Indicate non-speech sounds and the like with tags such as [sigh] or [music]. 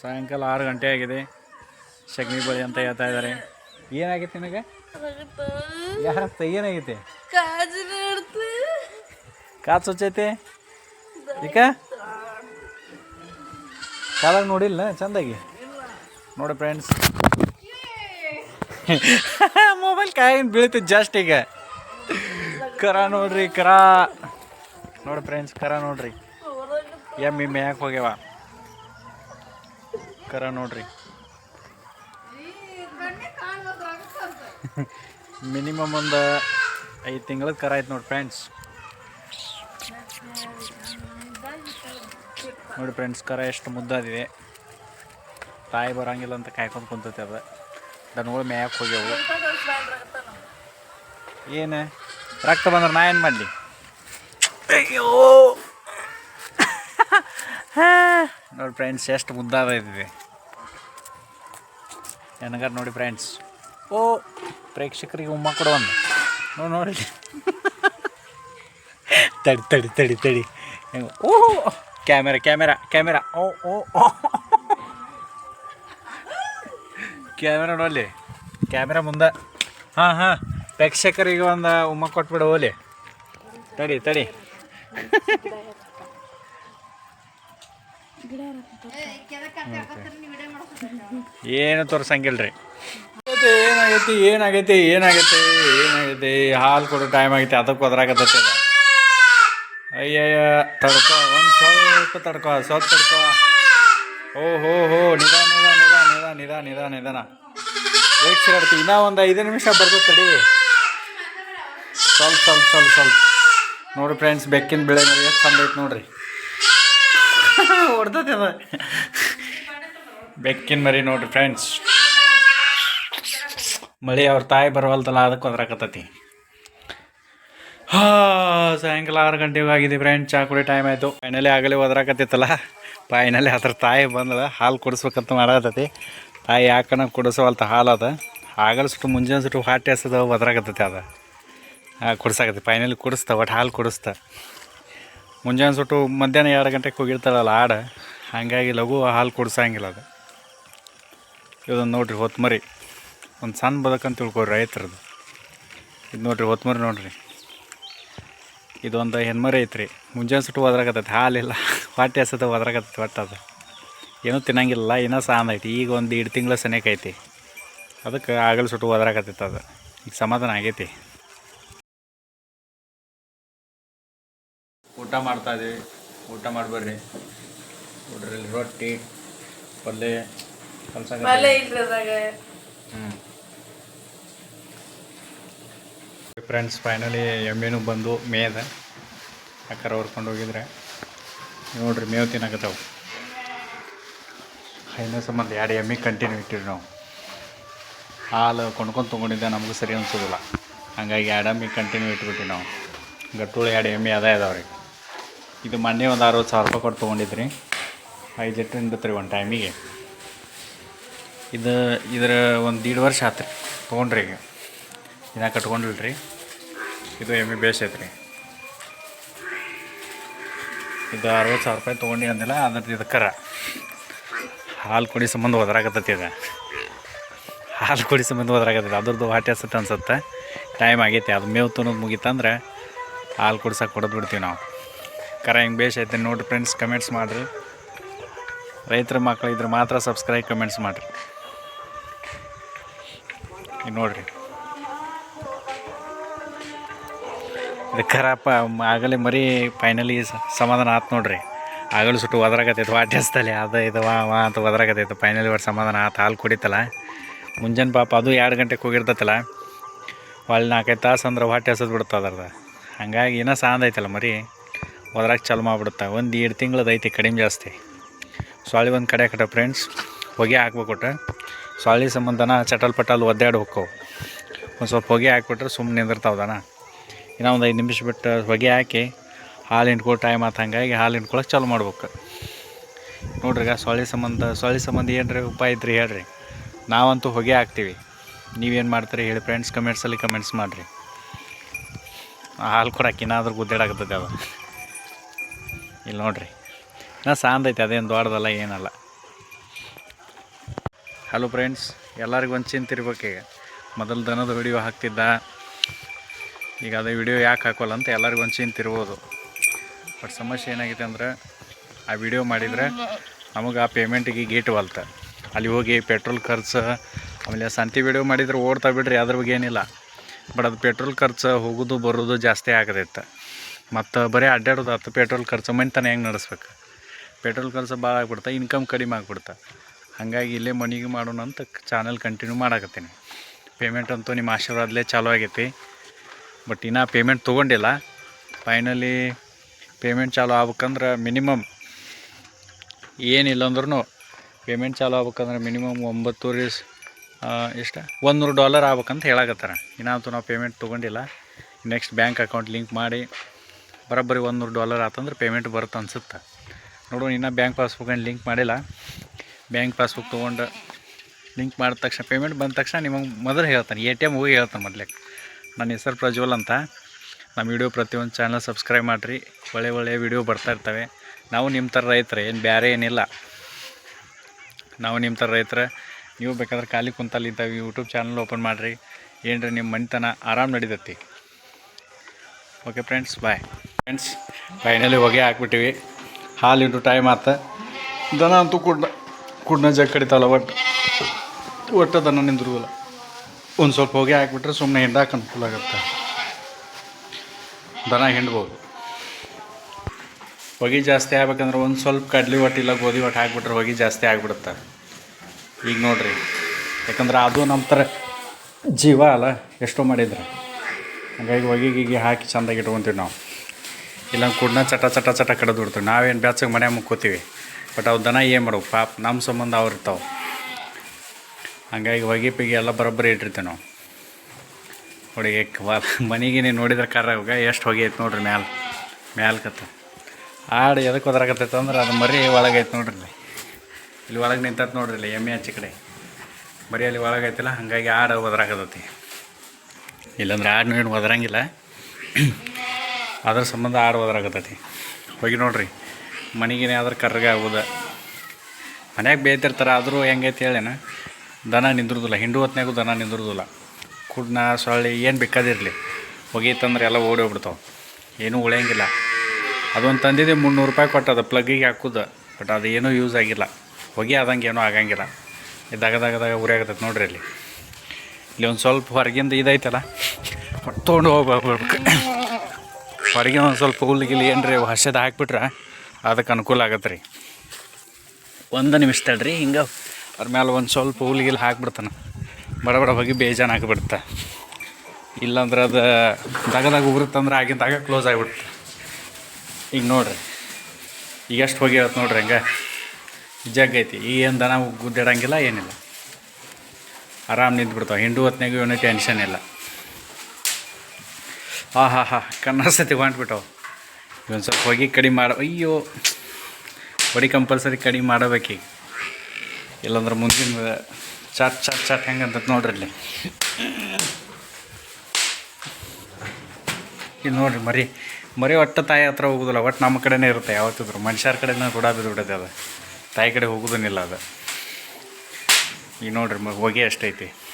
ಸಾಯಂಕಾಲ ಆರು ಗಂಟೆ ಆಗಿದೆ. ಸಗಣಿ ಬಳಿ ಅಂತ ಹೇಳ್ತಾ ಇದ್ದಾರೆ. ಏನಾಗೈತೆ ನಿನಗೆ? ಯಾರ ಏನಾಗೈತೆ? ಕಾತ್ ಸ್ವಚ್ಛೈತೆ? ಈಗ ಕಾಲಾಗ ನೋಡಿಲ್ಲ ಚಂದಾಗಿ? ನೋಡಿ ಫ್ರೆಂಡ್ಸ್ ಮೊಬೈಲ್ ಕಾಯಿನ ಬೀಳ್ತೈತೆ ಜಾಸ್ಟ್ ಈಗ. ಕರ ನೋಡ್ರಿ, ಕರ. ನೋಡಿ ಫ್ರೆಂಡ್ಸ್ ಕರ ನೋಡ್ರಿ. ಎಮ್ಮಿ ಮೇಯಕ್ಕೆ ಹೋಗ್ಯಾವ. ಕರ ನೋಡ್ರಿ. ಮಿನಿಮಮ್ ಒಂದು ಐದು ತಿಂಗಳ ಕರ ಆಯ್ತು ನೋಡಿ ಫ್ರೆಂಡ್ಸ್ ನೋಡಿ ಫ್ರೆಂಡ್ಸ್ ಕರ ಎಷ್ಟು ಮುದ್ದಾದಿದೆ. ತಾಯಿ ಬರಂಗಿಲ್ಲ ಅಂತ ಕಾಯ್ಕೊಂಡು ಕುಂತೈತೆ ಅದು. ದನಗಳು ಮೇಯಕ್ಕೆ ಹೋಗ್ಯಾವು. ಏನು? ರಕ್ತ ಬಂದ್ರೆ ನಾ ಏನು ಮಾಡಲಿ? ಅಯ್ಯೋ. ನೋಡಿ ಫ್ರೆಂಡ್ಸ್ ಎಷ್ಟು ಮುದ್ದಾದ ಇದಿದೆ ನನಗಾರ ನೋಡಿ ಫ್ರೆಂಡ್ಸ್ ಓ, ಪ್ರೇಕ್ಷಕರಿಗೆ ಉಮ್ಮ ಕೊಡು ಒಂದು. ನೋಡಿ ನೋಡಿ. [laughs] ತಡಿ ತಡಿ ತಡಿ ತಡಿ. ಓ, ಕ್ಯಾಮೆರಾ ಕ್ಯಾಮೆರಾ ಕ್ಯಾಮೆರಾ. ಓ ಓ ಓ. ಕ್ಯಾಮೆರಾ ನೋಡಲಿ ಕ್ಯಾಮೆರಾ ಮುಂದೆ. ಹಾಂ ಹಾಂ. ಪ್ರೇಕ್ಷಕರಿಗೆ ಒಂದು ಉಮ್ಮ ಕೊಟ್ಬಿಡು, ಓಲಿ. ತಡಿ ತಡಿ. [laughs] ಏನು ತೋರ್ಸಂಗಿಲ್ರಿ. ಏನಾಗೈತಿ ಏನಾಗೈತಿ ಏನಾಗೈತಿ ಏನಾಗೈತಿ? ಹಾಲು ಕೊಡೋ ಟೈಮ್ ಆಗೈತಿ ಅದಕ್ಕೆ ಒದ್ರಾಗತ್ತೈತಿ ಅದು ಅಯ್ಯಯ್ಯ ತಡ್ಕೊ ಒಂದು ಸ್ವಲ್ಪ ತಡ್ಕೊ ಸ್ವಲ್ಪ ತಡ್ಕೊ. ಓ ಹೋ ಹೋ ನಿಧಾನ ನಿಧಾನ ನಿಧಾನ ನಿಧಾನ ನಿಧಾನ ನಿಧಾನ. ಇನ್ನೂ ಒಂದು ಐದು ನಿಮಿಷ ಬರ್ತದೆ ತಡಿ. ಸ್ವಲ್ಪ ಸ್ವಲ್ಪ ಸ್ವಲ್ಪ. ಸ್ವಲ್ಪ ನೋಡಿ ಫ್ರೆಂಡ್ಸ್ ಬೆಕ್ಕಿನ ಬೆಳೆ ನೋಡಿ ಎಷ್ಟು ಚಂದ ಐತೆ ನೋಡ್ರಿ. ಹೊಡ್ದೈತೆ ಅದ. ಬೆಕ್ಕಿನ ಮರಿ ನೋಡ್ರಿ ಫ್ರೆಂಡ್ಸ್ ಮಳೆ ಅವ್ರ ತಾಯಿ ಬರವಲ್ತಲ್ಲ ಅದಕ್ಕೆ ಒದ್ರಾಕತ್ತೈತಿ ಹಾ, ಸಾಯಂಕಾಲ ಆರು ಗಂಟೆಗೆ ಆಗಿದೆ ಫ್ರೆಂಡ್ ಚಾ ಕುಡಿ ಟೈಮ್ ಆಯಿತು. ಫೈನಲಿ ಆಗಲೇ ಒದ್ರಾಕತ್ತೈತಲ್ಲ ಫೈನಲಿ ಅದ್ರ ತಾಯಿ ಬಂದಳ ಹಾಲು ಕುಡಿಸ್ಬೇಕಂತ ಮಾಡತ್ತೈತಿ ತಾಯಿ ಯಾಕನ ಕುಡಿಸೋವಲ್ತ ಹಾಲು ಅದ. ಆಗಲ್ಲ ಸುಟ್ಟು ಮುಂಜಾನೆ ಸುಟ್ಟು ಹಾಟೆ ಹಸದ ಒದ್ರಾಕತ್ತೈತಿ ಅದ. ಕುಡ್ಸಾಕತ್ತಿ. ಫೈನಲಿ ಕುಡಿಸ್ತಾ ಒಟ್ಟು ಹಾಲು ಕುಡಿಸ್ತಾ. ಮುಂಜಾನೆ ಸುಟ್ಟು ಮಧ್ಯಾಹ್ನ ಎರಡು ಗಂಟೆಗೆ ಹೋಗಿರ್ತಾಳಲ್ಲ ಆಡ, ಹಾಗಾಗಿ ಲಘು ಹಾಲು ಕುಡ್ಸಂಗಿಲ್ಲ ಅದು. ಇದೊಂದು ನೋಡ್ರಿ ಹೊತ್ಮರಿ. ಒಂದು ಸಣ್ಣ ಬದಕಂತ ತಿಳ್ಕೊಳ್ರಿ ರೈತರದು. ಇದು ನೋಡ್ರಿ ಹೊತ್ಮರಿ ನೋಡ್ರಿ. ಇದೊಂದು ಹೆಣ್ಮರಿ ಐತ್ರಿ. ಮುಂಜಾನೆ ಸುಟ್ಟು ಒದ್ರಾಕತ್ತೈತಿ, ಹಾಲಿಲ್ಲ ಹೊಟ್ಟೆ [laughs] ಹಸದ ಒದ್ರಾಕತ್ತೈತಿ ಒಟ್ಟು ಅದು. ಏನೂ ತಿನ್ನಂಗಿಲ್ಲ ಏನೋ ಸಾಂದ್ ಐತಿ. ಈಗ ಒಂದು ಎರಡು ತಿಂಗಳ ಸನೇಕೈತಿ ಅದಕ್ಕೆ ಆಗಲು ಸುಟ್ಟು ಒದ್ರಾಕತ್ತೈತಿ ಅದು. ಈಗ ಸಮಾಧಾನ ಆಗೈತಿ. ಊಟ ಮಾಡ್ತಾ ಇದ್ದೀವಿ ಊಟ ಮಾಡ್ಬರ್ರಿ ನೋಡ್ರಿ ರೊಟ್ಟಿ ಪಲ್ಯ ಇಲ್ರಿ ಅದಾಗ ಹ್ಞೂ ಫ್ರೆಂಡ್ಸ್ ಫೈನಲಿ ಎಮ್ಮೆನೂ ಬಂದು ಮೇದ ಅಕ್ಕರ ಹೊರ್ಕೊಂಡು ಹೋಗಿದ್ರೆ. ನೋಡ್ರಿ ಮೇವು ತಿನ್ನಕತ್ತಾವ ಹೈನ ಸಂಬಂಧ ಎರಡು ಎಮ್ಮೆ ಕಂಟಿನ್ಯೂ ಇಟ್ಟಿರಿ ನಾವು. ಹಾಲು ಕೊಂಡ್ಕೊಂಡು ತೊಗೊಂಡಿದ್ದೆ ನಮಗೂ ಸರಿ ಅನ್ಸೋದಿಲ್ಲ. ಹಂಗಾಗಿ ಎರಡು ಎಮ್ಮೆ ಕಂಟಿನ್ಯೂ ಇಟ್ಬಿಟ್ಟಿವಿ ನಾವು. ಗಟ್ಟುಳು ಎರಡು ಎಮ್ಮೆ ಅದೇ ಇದಾವ್ರಿ ಇದು ಮೊನ್ನೆ ಒಂದು ಅರವತ್ತು ಸಾವಿರ ರೂಪಾಯಿ ಕೊಟ್ಟು ತೊಗೊಂಡಿದ್ರಿ. ಐದು ಲೀಟ್ರ್ ರೀ ಒಂದು ಟೈಮಿಗೆ ಇದು ಇದರ ಒಂದು ದೀಡ್ ವರ್ಷ ಆತ್ರಿ ತೊಗೊಂಡ್ರಿ ಈಗ. ದಿನ ಕಟ್ಕೊಂಡಿಲ್ರಿ. ಇದು ಎಮ್ಮೆ ಬೇಸ್ ಐತ್ರಿ. ಇದು ಅರವತ್ತು ಸಾವಿರ ರೂಪಾಯಿ ತೊಗೊಂಡು ಅಂದಿಲ್ಲ ಅದ್ರದ್ದು ಇದು ಕರ. ಹಾಲು ಕುಡಿ ಸಂಬಂಧ ಒದರಾಗತ್ತೈತಿ ಇದು. ಹಾಲು ಕುಡಿ ಸಂಬಂಧ ಒದರಾಗತ್ತೈತಿ ಅದ್ರದ್ದು ಹೊಟ್ಟೆ ಹಸತ್ತೆ ಅನ್ಸುತ್ತೆ. ಟೈಮ್ ಆಗೈತಿ, ಅದು ಮೇವು ತಿನ್ನೋದು ಮುಗೀತಂದ್ರೆ ಹಾಲು ಕುಡ್ಸಕ್ಕೆ ಕೊಡೋದು ಬಿಡ್ತೀವಿ ನಾವು. ಕರ ಹಿಂಗೆ ಭೇಷ್ ಐತೆ ನೋಡಿರಿ ಫ್ರೆಂಡ್ಸ್ ಕಮೆಂಟ್ಸ್ ಮಾಡಿರಿ. ರೈತರ ಮಕ್ಕಳು ಇದ್ರೆ ಮಾತ್ರ ಸಬ್ಸ್ಕ್ರೈಬ್ ಕಮೆಂಟ್ಸ್ ಮಾಡಿರಿ. ಈಗ ನೋಡ್ರಿ. ಇದು ಖರಾಪ ಆಗಲೇ ಮರಿ ಫೈನಲಿ ಸಮಾಧಾನ ಆತು ನೋಡ್ರಿ. ಆಗಲೂ ಸುಟ್ಟು ಒದರಾಕತ್ತೈತೆ ವಾಟ್ಯಸ್ತಲ್ಲಿ ಅದು ಇದು ವಾ ವಾ ಅಂತ ಒದರಾಗತ್ತೈತೆ ಫೈನಲಿ ಒಟ್ಟು ಸಮಾಧಾನ ಆತು, ಹಾಲು ಕುಡಿತಲ್ಲ. ಮುಂಜಾನೆ ಪಾಪ ಅದು ಎರಡು ಗಂಟೆಗೆ ಹೋಗಿರ್ತೈತಲ್ಲ ಒಳ್ಳೆ ನಾಲ್ಕೈದು ತಾಸು ಅಂದ್ರೆ ಹೊಟ್ಟೆ ಹಸದ್ ಬಿಡುತ್ತೆ ಅದ್ರದ್ದು. ಹಂಗಾಗಿ ಏನೋ ಸಾಂದ್ ಐತಲ್ಲ ಮರಿ. ಒದ್ರಾಗ ಚಾಲು ಮಾಡಿಬಿಡುತ್ತೆ? ಒಂದು ಎರಡು ತಿಂಗಳದ್ದು ಐತಿ, ಕಡಿಮೆ ಜಾಸ್ತಿ. ಸೊಳ್ಳೆ ಒಂದು ಕಡೆ ಕಡೆ ಫ್ರೆಂಡ್ಸ್ ಹೊಗೆ ಹಾಕ್ಬೇಕೊಟ್ಟು ಸೊಳ್ಳೆ ಸಂಬಂಧನ ಚಟಲ್ ಪಟಲ್ ಒದ್ದಾಡಿ ಹೋಕ್ಕವು ಒಂದು ಸ್ವಲ್ಪ ಹೊಗೆ ಹಾಕ್ಬಿಟ್ರೆ ಸುಮ್ಮನೆ ನಿಂದಿರ್ತಾವ್ದನ ಇನ್ನೂ ಒಂದು ಐದು ನಿಮಿಷ ಬಿಟ್ಟು ಹೊಗೆ ಹಾಕಿ ಹಾಲು ಹಿಂಡ್ಕೊ ಟೈಮ್ ಆತು ಹಂಗಾಗಿ ಹಾಲು ಹಿಂಡ್ಕೊಳಕ್ಕೆ ಚಾಲು ಮಾಡ್ಬೇಕು. ನೋಡ್ರಿ ಈಗ ಸೊಳ್ಳೆ ಸಂಬಂಧ ಸೊಳ್ಳೆ ಸಂಬಂಧ ಏನ್ರಿ ಉಪಾಯ ಇದ್ರಿ ಹೇಳ್ರಿ. ನಾವಂತೂ ಹೊಗೆ ಹಾಕ್ತೀವಿ. ನೀವೇನು ಮಾಡ್ತೀರಿ ಹೇಳಿ ಫ್ರೆಂಡ್ಸ್ ಕಮೆಂಟ್ಸಲ್ಲಿ ಕಮೆಂಟ್ಸ್ ಮಾಡಿರಿ. ಹಾಲು ಕೊಡಕ್ಕೆ ಏನಾದರೂ ಗುದ್ದಾಡಾಗ್ತದೆ ಅದು. ಇಲ್ಲಿ ನೋಡ್ರಿ. ನಾ ಸಾಂದ್ ಐತೆ, ಅದೇನು ದೊಡ್ಡದಲ್ಲ, ಏನಲ್ಲ. ಹಲೋ ಫ್ರೆಂಡ್ಸ್ ಎಲ್ಲರಿಗೂ ಒಂದು ಚಿಂತೆ ಇರ್ಬೇಕು ಈಗ. ಮೊದಲು ದನದ ವಿಡಿಯೋ ಹಾಕ್ತಿದ್ದ. ಈಗ ಅದೇ ವಿಡಿಯೋ ಯಾಕೆ ಹಾಕೋಲ್ಲ ಅಂತ ಎಲ್ಲರಿಗೂ ಒಂದು ಚಿಂತೆ ಇರ್ಬೋದು. ಬಟ್ ಸಮಸ್ಯೆ ಏನಾಗಿದೆ ಅಂದ್ರೆ, ಆ ವಿಡಿಯೋ ಮಾಡಿದರೆ ನಮಗೆ ಆ ಪೇಮೆಂಟಿಗೆ ಗೇಟ್ ಬಲ್ತ. ಅಲ್ಲಿ ಹೋಗಿ ಪೆಟ್ರೋಲ್ ಖರ್ಚು, ಆಮೇಲೆ ಸಂತಿ ವಿಡಿಯೋ ಮಾಡಿದರೆ ಓಡ್ತಾ ಬಿಡ್ರಿ, ಅದ್ರ ಬಗ್ಗೆ ಏನಿಲ್ಲ. ಬಟ್ ಅದು ಪೆಟ್ರೋಲ್ ಖರ್ಚು, ಹೋಗೋದು, ಬರೋದು ಜಾಸ್ತಿ ಆಗದೈತೆ. ಮತ್ತು ಬರೀ ಅಡ್ಡಾಡೋದು ಆತು. ಪೆಟ್ರೋಲ್ ಖರ್ಚು ಮನಿತನ ಹೆಂಗೆ ನಡೆಸ್ಬೇಕು? ಪೆಟ್ರೋಲ್ ಖರ್ಚು ಭಾಳ ಆಗ್ಬಿಡ್ತಾ ಇನ್ಕಮ್ ಕಡಿಮೆ ಆಗ್ಬಿಡ್ತಾ. ಹಾಗಾಗಿ ಇಲ್ಲೇ ಮನೆಗೆ ಮಾಡೋಣ ಅಂತ ಚಾನಲ್ ಕಂಟಿನ್ಯೂ ಮಾಡಾಕತ್ತೀನಿ. ಪೇಮೆಂಟ್ ಅಂತೂ ನಿಮ್ಮ ಆಶೀರ್ವಾದಲೇ ಚಾಲೂ ಆಗೈತಿ. ಬಟ್ ಇನ್ನೂ ಪೇಮೆಂಟ್ ತೊಗೊಂಡಿಲ್ಲ. ಫೈನಲಿ ಪೇಮೆಂಟ್ ಚಾಲೂ ಆಗ್ಬೇಕಂದ್ರೆ ಮಿನಿಮಮ್ ಏನಿಲ್ಲ ಅಂದ್ರೂ ಪೇಮೆಂಟ್ ಚಾಲೂ ಆಗ್ಬೇಕಂದ್ರೆ ಮಿನಿಮಮ್ ಒಂಬತ್ತೂರಿ ಎಷ್ಟು? ಒಂದು ನೂರು ಡಾಲರ್ ಆಗ್ಬೇಕಂತ ಹೇಳಕತ್ತಾರ. ಇನ್ನಂತೂ ನಾವು ಪೇಮೆಂಟ್ ತೊಗೊಂಡಿಲ್ಲ. ನೆಕ್ಸ್ಟ್ ಬ್ಯಾಂಕ್ ಅಕೌಂಟ್ ಲಿಂಕ್ ಮಾಡಿ. ಬರೋಬ್ಬರಿ ಒಂದು ಡಾಲರ್ ಆತಂದ್ರೆ ಪೇಮೆಂಟ್ ಬರುತ್ತೆ ಅನ್ಸುತ್ತೆ. ನೋಡೋಣ ಇನ್ನೂ ಬ್ಯಾಂಕ್ ಪಾಸ್ಬುಕ್ ಏನು ಲಿಂಕ್ ಮಾಡಿಲ್ಲ. ಬ್ಯಾಂಕ್ ಪಾಸ್ಬುಕ್ ತೊಗೊಂಡು ಲಿಂಕ್ ಮಾಡಿದ ತಕ್ಷಣ ಪೇಮೆಂಟ್ ಬಂದ ತಕ್ಷಣ ನಿಮಗೆ ಮೊದಲು ಹೇಳ್ತಾನೆ, ಎ ಟಿ ಎಂ ಹೋಗಿ ಹೇಳ್ತಾನೆ ಮೊದಲೇ. ನನ್ನ ಹೆಸರು ಪ್ರಜ್ವಲ್ ಅಂತ. ನಮ್ಮ ವಿಡಿಯೋ ಪ್ರತಿಯೊಂದು ಚಾನಲ್ ಸಬ್ಸ್ಕ್ರೈಬ್ ಮಾಡಿರಿ. ಒಳ್ಳೆ ಒಳ್ಳೆ ವಿಡಿಯೋ ಬರ್ತಾಯಿರ್ತವೆ ನಾವು ನಿಮ್ಮ ಥರ ರೈತರೆ, ಏನು ಬೇರೆ ಏನಿಲ್ಲ. ನಾವು ನಿಮ್ಮ ಥರ ರೈತರ, ನೀವು ಬೇಕಾದ್ರೆ ಖಾಲಿ ಕುಂತಲ್ಲಿದ್ದಾವೆ ಯೂಟ್ಯೂಬ್ ಚಾನಲ್ ಓಪನ್ ಮಾಡಿರಿ. ಏನ್ರಿ ನಿಮ್ಮ ಮನಿತನ ಆರಾಮ್ ನಡೀತತಿ. Okay friends bye friends finally ಹೊಗೆ ಹಾಕ್ಬಿಟ್ಟಿವಿ. ಹಾಲು ಇಟ್ಟು ಟೈಮ್ ಆತ. ದನ ಅಂತೂ ಕುಡ್ನ ಕುಡ್ನ ಜಗ್ ಕಡಿತಾವಲ್ಲ ಒಟ್ಟು. ಒಟ್ಟು ದನ ನಿಂದಿರುವಲ್ಲ. ಒಂದು ಸ್ವಲ್ಪ ಹೊಗೆ ಹಾಕ್ಬಿಟ್ರೆ ಸುಮ್ಮನೆ ಹಿಂಡಾಕ ಅನುಕೂಲ ಆಗುತ್ತೆ. ದನ ಹಿಂಡ್ಬೋದು. ಹೊಗೆ ಜಾಸ್ತಿ ಆಗ್ಬೇಕಂದ್ರೆ ಒಂದು ಸ್ವಲ್ಪ ಕಡ್ಲಿ ಒಟ್ಟು ಇಲ್ಲ ಗೋಧಿ ಒಟ್ಟು ಹಾಕ್ಬಿಟ್ರೆ ಹೊಗೆ ಜಾಸ್ತಿ ಆಗ್ಬಿಡುತ್ತೆ. ಈಗ ನೋಡ್ರಿ, ಯಾಕಂದ್ರೆ ಅದು ನಮ್ಮ ಥರ ಜೀವ ಅಲ್ಲ, ಎಷ್ಟೋ ಮಾಡಿದ್ರೆ. ಹಾಗಾಗಿ ಹೊಗೆ, ಗಿಗೆ ಹಾಕಿ ಚಂದಾಗಿ ಇಟ್ಕೊತೀವಿ ನಾವು. ಇಲ್ಲ ಕುಡ್ನ ಚಟ ಚಟ ಚಟ ಕಡದು ಬಿಡ್ತೀವಿ. ನಾವೇನು ಬ್ಯಾಚಗೆ ಮನೆ ಮುಕ್ಕೋತೀವಿ. ಬಟ್ ಅವು ದನ ಏನು ಮಾಡ್ಬೇಕು? ಪಾಪ ನಮ್ಮ ಸಂಬಂಧ ಅವ್ರು ಇರ್ತಾವೆ. ಹಂಗಾಗಿ ಹೊಗೆ ಪಿಗೆ ಎಲ್ಲ ಬರೋಬ್ಬರಿ ಇಟ್ಟಿರ್ತೀವಿ ನಾವು. ನೋಡಿ ಮನೆಗೆ ನೀವು ನೋಡಿದ್ರೆ ಕಾರ ಇವಾಗ ಎಷ್ಟು ಹೊಗೆ ಐತೆ ನೋಡ್ರಿ ಮ್ಯಾಲ. ಕತ್ತ. ಆಡು ಎದಕ್ಕೆ ಹೋದ್ರಾಗತ್ತೈತೆ ಅಂದ್ರೆ ಅದು ಮರಿ ಒಳಗೈತೆ ನೋಡ್ರಿ. ಇಲ್ಲಿ. ಇಲ್ಲಿ ಒಳಗೆ ನಿಂತೈತೆ ನೋಡ್ರಿ ಇಲ್ಲಿ ಎಮ್ಮೆ ಹಚ್ಚಿ ಕಡೆ. ಬರೀ ಅಲ್ಲಿ ಒಳಗೈತಿಲ್ಲ ಹಾಗಾಗಿ ಆಡು ಒದ್ರಾಗತ್ತೈತಿ ಇಲ್ಲಾಂದ್ರೆ ಆಡು ನೀನು ಒದರಂಗಿಲ್ಲ. ಅದ್ರ ಸಂಬಂಧ ಆಡುವುದ್ರಾಗತೈತಿ ಹೋಗಿ ನೋಡ್ರಿ. ಮನೆಗೇನೆ ಆದ್ರೆ ಕರ್ರಗೆ ಆಗೋದ ಮನ್ಯಾಗ ಬೇಯ್ತಿರ್ತಾರೆ, ಆದರೂ ಹೆಂಗೈತಿ ಹೇಳೇನ? ದನ ನಿಂದಿರೋದಿಲ್ಲ, ಹಿಂಡು ಹೊತ್ನಾಗೂ ದನ ನಿಂದಿರೋದಿಲ್ಲ. ಕುಡ್ನ, ಸೊಳ್ಳೆ, ಏನು ಬೇಕಾದಿರಲಿ. ಹೊಗೀತಂದ್ರೆ ಎಲ್ಲ ಓಡಿ ಹೋಗ್ಬಿಡ್ತಾವೆ. ಏನೂ ಉಳಿಯಂಗಿಲ್ಲ. ಅದೊಂದು ತಂದಿದ್ದೆ ಮುನ್ನೂರು ರೂಪಾಯಿ ಕೊಟ್ಟದ ಪ್ಲಗ್ಗಿಗೆ ಹಾಕೋದು. ಬಟ್ ಅದು ಏನೂ ಯೂಸ್ ಆಗಿಲ್ಲ. ಹೊಗೆ ಆದಂಗೆ ಏನೂ ಆಗಂಗಿಲ್ಲ. ಇದಾಗದಾಗದಾಗ ಉರಿ ಆಗತ್ತೆ ನೋಡ್ರಿ ಇಲ್ಲಿ. ಇಲ್ಲಿ ಒಂದು ಸ್ವಲ್ಪ ಹೊರಗಿಂದ ಇದೈತಲ್ಲ ತೊಗೊಂಡು ಹೋಗ್ಬೇಕು ಹೊರಗೆ ಒಂದು ಸ್ವಲ್ಪ ಹುಲ್ಲಿಗಿಲ್ಲಿ ಏನ್ರಿ ಹಸದ ಹಾಕ್ಬಿಟ್ರೆ ಅದಕ್ಕೆ ಅನುಕೂಲ ಆಗತ್ತೆ ರೀ ಒಂದು ನಿಮಿಷ ತಡ್ರಿ, ಹಿಂಗೆ ಅವ್ರ ಮೇಲೆ ಒಂದು ಸ್ವಲ್ಪ ಹುಲ್ಲಿಗಿಲ್ಲಿ ಹಾಕ್ಬಿಡ್ತಾನೆ. ಬಡ ಬಡ ಹೋಗಿ ಬೇಜಾನ್ ಹಾಕ್ಬಿಡ್ತ ಇಲ್ಲಾಂದ್ರೆ ಅದು ದಗದಾಗ ಉಗುರುತ್ತಂದ್ರೆ ಆಗಿಂದಾಗ ಕ್ಲೋಸ್ ಆಗಿಬಿಡುತ್ತೆ ಈಗ ನೋಡ್ರಿ, ಈಗ ಎಷ್ಟು ಹೋಗಿ ಇರತ್ತೆ ನೋಡ್ರಿ ಹಂಗೆ. ಜಗ್ಗೈತಿ ಏನು ದನ ಗುದ್ದಾಡಂಗಿಲ್ಲ ಏನಿಲ್ಲ. ಆರಾಮ್ ನಿಂತ್ಬಿಡ್ತಾವೆ ಹಿಂಡು ಹೊತ್ನಾಗ ಏನೂ ಟೆನ್ಷನ್ ಇಲ್ಲ. ಆ ಹಾ ಹಾ ಕಣ್ಣ ಸತಿ ಹೊಂಟ್ಬಿಟ್ಟವು. ಇವೊಂದು ಸ್ವಲ್ಪ ಹೊಗೆ ಕಡಿಮೆ ಮಾಡ, ಅಯ್ಯೋ ಹೊಡಿ ಕಂಪಲ್ಸರಿ ಕಡಿಮೆ ಮಾಡಬೇಕೀಗ. ಇಲ್ಲಾಂದ್ರೆ ಮುಂದಿನ, ಚಾಟ್ ಚಾಟ್ ಚಾಟ್ ಹೆಂಗೆ ಅಂತ ನೋಡ್ರಿ ಇಲ್ಲಿ. ಇಲ್ಲಿ ನೋಡ್ರಿ, ಮರಿ ಮರಿ ಒಟ್ಟು ತಾಯಿ ಹತ್ರ ಹೋಗೋದಿಲ್ಲ, ಒಟ್ಟು ನಮ್ಮ ಕಡೆನೇ ಇರುತ್ತೆ, ಯಾವತ್ತಿದ್ರು. ಮನುಷ್ಯರ ಕಡೆನೇ ಕೂಡ ಬಿದ್ದು ಬಿಡತ್ತೆ ಅದು. ತಾಯಿ ಕಡೆ ಹೋಗೋದನ್ನಿಲ್ಲ ಅದು. ಈಗ ನೋಡ್ರಿ ಹೊಗೆ ಅಷ್ಟೈತಿ.